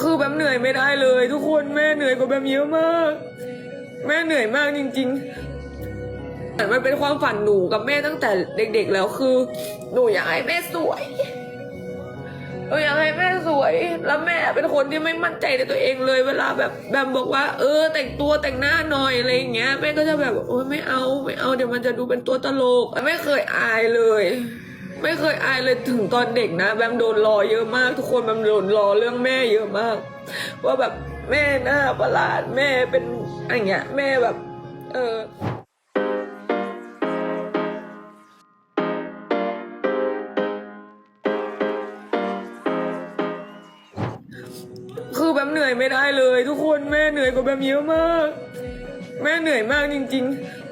คือแบบเหนื่อยไม่ได้เลย ทุกคนแม่เหนื่อยกว่าแบบเยอะมาก แม่เหนื่อยมากจริง ๆ แต่มันเป็นความฝันหนูกับแม่ตั้งแต่เด็ก ๆ แล้วคือ หนูอยากให้แม่สวยหนูอยากให้แม่สวย แล้วแม่เป็นคนที่ไม่มั่นใจในตัวเองเลย เวลาแบบแบบบอกว่า เออ แต่งตัวแต่งหน้าหน่อยอะไรอย่างเงี้ยแม่ก็จะแบบโอ้ยไม่เอาไม่เอาเดี๋ยวมันจะดูเป็นตัวตลก ไม่เคยอายเลย ไม่เคยอายเลยถึงตอนเด็กนะแบมโดนรอเยอะมาก ทุกคนแบมโดนรอเรื่องแม่เยอะมาก ว่าแบบแม่หน้าประหลาดแม่เป็นอะไรเงี้ยแม่แบบ เออคือแบบเหนื่อยไม่ได้เลย ทุกคนแม่เหนื่อยกว่าแบบเยอะมาก แม่เหนื่อยมากจริง ๆ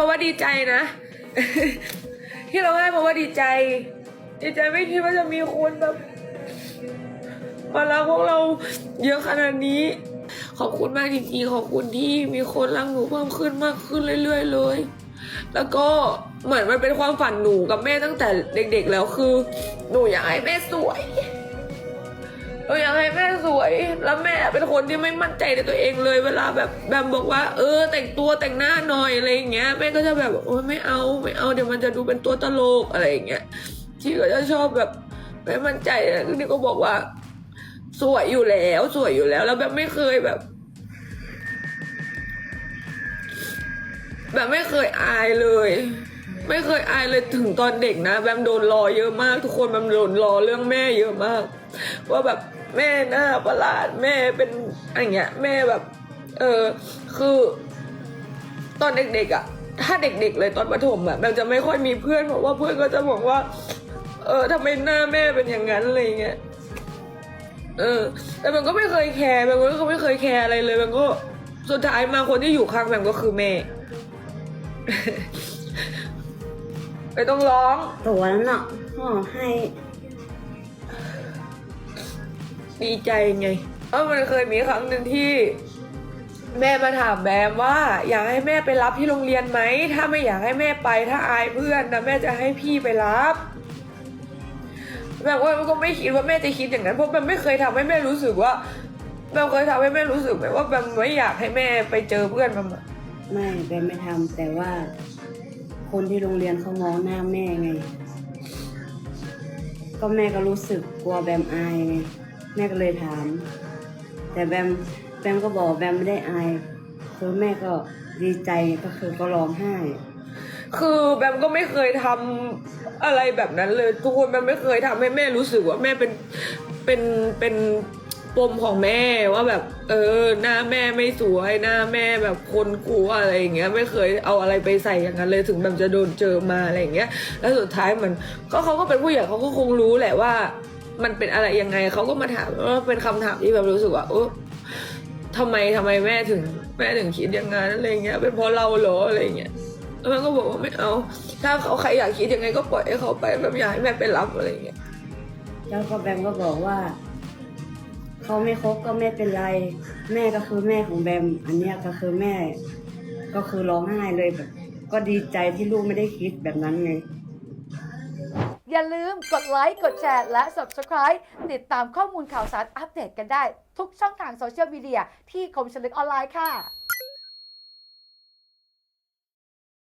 เราให้เพราะว่าดีใจนะ ที่เราให้เพราะว่าดีใจ ดีใจไม่คิดว่าจะมีคนแบบมารักพวกเราเยอะขนาดนี้ ขอบคุณมากจริงๆขอบคุณที่มีคนรักหนูเพิ่มขึ้นมากขึ้นเรื่อยๆเลย แล้วก็เหมือนมันเป็นความฝันหนูกับแม่ตั้งแต่เด็ก ๆ แล้วคือ หนูอยากให้แม่สวย หนูอยากให้แม่สวย แล้วแม่เป็นคนที่ไม่มั่นใจในตัวเองเลย เวลาแบบแบบบอกว่า เออ แต่งตัวแต่งหน้าหน่อยอะไรอย่างเงี้ยแม่ก็จะแบบโอ้ยไม่เอาไม่เอาเดี๋ยวมันจะดูเป็นตัวตลกอะไรอย่างเงี้ยที่ก็จะชอบแบบไม่มั่นใจนะนี่ก็บอกว่า สวยอยู่แล้วสวยอยู่แล้ว แล้วแบบไม่เคยแบบ แบบไม่เคยอายเลยไม่เคยอายเลยถึงตอนเด็กนะแบมโดนรอเยอะมาก ทุกคนแบมโดนรอเรื่องแม่เยอะมาก ว่าแบบ แม่หน้าประหลาดแม่เป็นอะไรเงี้ยแม่แบบ เออคือ ตอนเด็กๆอะ่ะ ถ้าเด็ก ๆ เลยตอนประถมอะ่ะแบมจะไม่ค่อยมีเพื่อนเพราะว่าเพื่อนก็จะบอกว่า เออทำไมหน้าแม่เป็นอย่างนั้นอะไรเงี้ยเออ แต่มันก็ไม่เคยแคร์มันก็ไม่เคยแคร์อะไรเลย มันก็สุดท้ายมาคนที่อยู่ข้างแบมก็คือแม่ไม่ต้องร้องตัวนั้นน่ะพ่อให้ ดีใจไงเพราะมันเคยมีครั้งหนึ่งที่ แม่มาถามแบมว่า อยากให้แม่ไปรับที่โรงเรียนไหมถ้าไม่อยากให้แม่ไปถ้าอายเพื่อนนะแม่จะให้พี่ไปรับแบบว่ามันก็ไม่คิดว่าแม่จะคิดอย่างนั้นเพราะแบมไม่เคยทำให้แม่รู้สึกว่าแบมเคยทำให้แม่รู้สึกไหมว่าแบมไม่อยากให้แม่ไปเจอเพื่อนมันไม่แบมไม่ทำแต่ว่า คนที่โรงเรียนเขามองหน้าแม่ไง ก็แม่ก็รู้สึกกลัวแบมอายไง แม่ก็เลยถาม แต่แบมแบมก็บอกแบมไม่ได้อายคือแม่ก็ดีใจก็คือก็ร้องไห้ คือแบมก็ไม่เคยทำอะไรแบบนั้นเลย ทุกคนแบมไม่เคยทำให้แม่รู้สึกว่าแม่เป็นเป็นเป็นปมของแม่ว่าแบบ เออ หน้าแม่ไม่สวยหน้าแม่แบบคนกลัวอะไรอย่างเงี้ย ไม่เคยเอาอะไรไปใส่อย่างนั้นเลยถึงแบบจะโดนเจอมาอะไรอย่างเงี้ย แล้วสุดท้ายมันก็เขาก็เป็นผู้ใหญ่เขาก็คงรู้แหละว่า มันเป็นอะไรยังไงเขาก็มาถามว่าเป็นคำถามที่แบบรู้สึกว่าเออทำไมทำไมแม่ถึงแม่ถึงคิดอย่างนั้นอะไรเงี้ย เป็นเพราะเราเหรออะไรเงี้ยแล้วมันก็บอกว่าไม่เอา ถ้าเขาใครอยากคิดยังไงก็ปล่อยให้เขาไปแบบอยากให้แม่ไปรับอะไรเงี้ยแล้วก็แบมก็บอกว่าเขาไม่คบก็ไม่เป็นไร แม่ก็คือแม่ของแบม อันเนี้ยก็คือแม่ ก็คือร้องไห้เลยแบบ ก็ดีใจที่ลูกไม่ได้คิดแบบนั้นไง อย่าลืมกดไลค์ กดแชร์ และ Subscribe ติดตามข้อมูลข่าวสารอัปเดตกันได้ ทุกช่องทางโซเชียลมีเดียที่คมชลึกออนไลน์ค่ะ